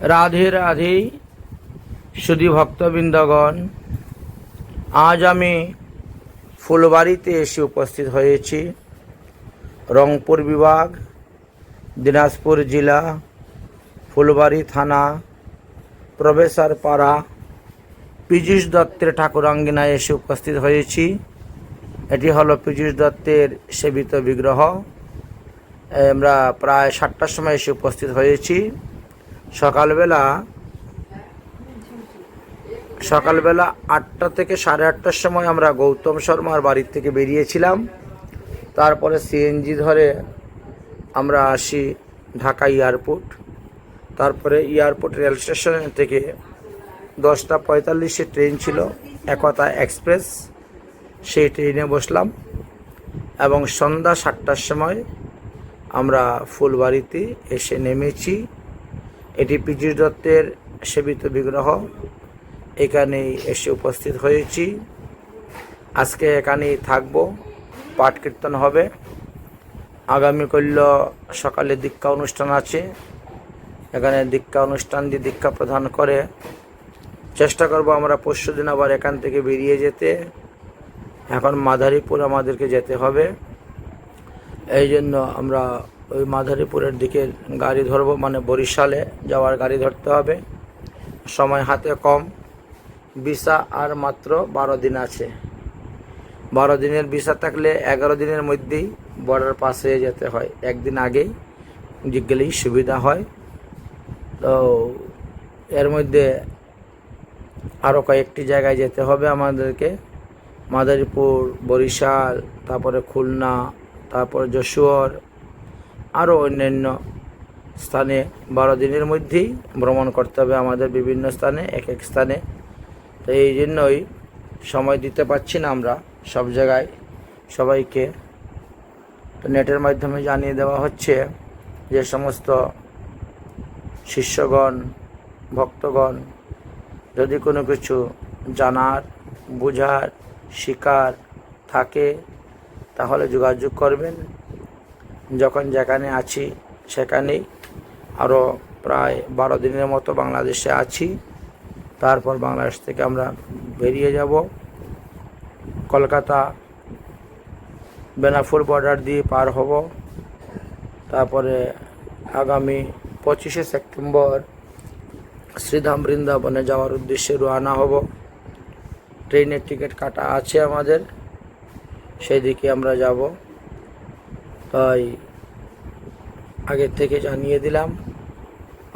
রাধে রাধে সুধী ভক্তবৃন্দগণ আজ আমি ফুলবাড়িতে এসে উপস্থিত হয়েছি। রংপুর বিভাগ, দিনাজপুর জেলা, ফুলবাড়ি থানা প্রবেশার পাড়া পীযূষ দত্তের ঠাকুরাঙ্গিনায় এসে উপস্থিত হয়েছি। এটি হলো পীযূষ দত্তের সেবিত বিগ্রহ। আমরা প্রায় সাতটার সময় এসে উপস্থিত হয়েছি। সকালবেলা সকালবেলা আটটা থেকে সাড়ে আটটার সময় আমরা গৌতম শর্মার বাড়ির থেকে বেরিয়েছিলাম। তারপরে সিএনজি ধরে আমরা আসি ঢাকা এয়ারপোর্ট। তারপরে এয়ারপোর্ট রেল স্টেশন থেকে দশটা পঁয়তাল্লিশে ট্রেন ছিল, একতা এক্সপ্রেস। সেই ট্রেনে বসলাম এবং সন্ধ্যা সাতটার সময় আমরা ফুলবাড়িতে এসে নেমেছি। এটি পীযুষ দত্তের সেবিত বিগ্রহ। এখানেই এসে উপস্থিত হয়েছি। আজকে এখানেই থাকব। পাঠ কীর্তন হবে। আগামী কল্য সকালে দীক্ষা অনুষ্ঠান আছে। এখানে দীক্ষা অনুষ্ঠান দিয়ে দীক্ষা প্রদান করে। চেষ্টা করব আমরা পরশু দিন আবার এখান থেকে বেরিয়ে যেতে। এখন মাদারীপুর আমাদেরকে যেতে হবে। এই জন্য আমরা ওই মাধারীপুরের দিকে গাড়ি ধরবো মানে বরিশালে যাওয়ার গাড়ি ধরতে হবে। সময় হাতে কম, ভিসা আর মাত্র বারো দিন আছে। বারো দিনের ভিসা থাকলে এগারো দিনের মধ্যেই বর্ডার পাশে যেতে হয়। একদিন আগেই গেলেই সুবিধা হয়। তো এর মধ্যে আরও কয়েকটি জায়গায় যেতে হবে আমাদেরকে। মাদারীপুর, বরিশাল, তারপরে খুলনা, তারপর যশোর আরও অন্যান্য স্থানে বারো দিনের মধ্যেই ভ্রমণ করতে হবে আমাদের বিভিন্ন স্থানে, এক এক স্থানে। তো এই জন্যই সময় দিতে পারছি না আমরা সব জায়গায়। সবাইকে তো নেটের মাধ্যমে জানিয়ে দেওয়া হচ্ছে যে সমস্ত শিষ্যগণ, ভক্তগণ, যদি কোনো কিছু জানার, বোঝার, শিকার থাকে, তাহলে যোগাযোগ করবেন। যখন যেখানে আছি, সেখানেই আরও প্রায় বারো দিনের মতো বাংলাদেশে আছি। তারপর বাংলাদেশ থেকে আমরা বেরিয়ে যাব। কলকাতা, বেনাফুল বর্ডার দিয়ে পার হব। তারপরে আগামী পঁচিশে সেপ্টেম্বর শ্রীধাম বৃন্দাবনে যাওয়ার উদ্দেশ্যে রওনা হব। ট্রেনের টিকিট কাটা আছে আমাদের। সেই দিকে আমরা যাব। তাই আগের থেকে জানিয়ে দিলাম।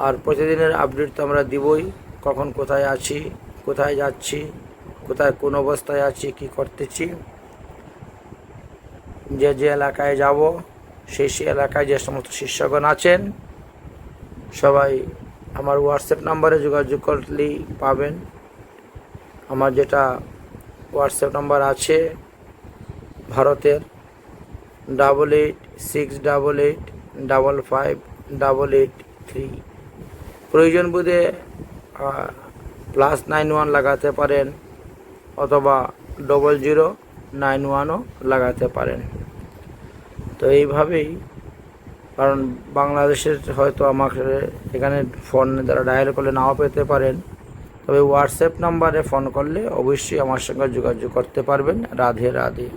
আর প্রতিদিনের আপডেট তো আমরা দিবই, কখন কোথায় আছি, কোথায় যাচ্ছি, কোথায় কোন অবস্থায় আছি, কি করতেছি। যে যে এলাকায় যাব, সেই সেই এলাকায় যে সমস্ত শিষ্যগণ আছেন, সবাই আমার হোয়াটসঅ্যাপ নাম্বারে যোগাযোগ করলেই পাবেন। আমার যেটা হোয়াটসঅ্যাপ নাম্বার আছে, ভারতের double eight six double eight double five double eight three প্রয়োজন বোধে প্লাস নাইন ওয়ান লাগাতে পারেন, অথবা ডবল জিরো নাইন ওয়ানও লাগাতে পারেন। তো এইভাবেই, কারণ বাংলাদেশের হয়তো আমাকে এখানে ফোন দ্বারা ডায়াল করলে নাও পেতে পারেন। তবে হোয়াটসঅ্যাপ নাম্বারে ফোন করলে অবশ্যই আমার সঙ্গে যোগাযোগ করতে পারবেন। রাধে রাধে।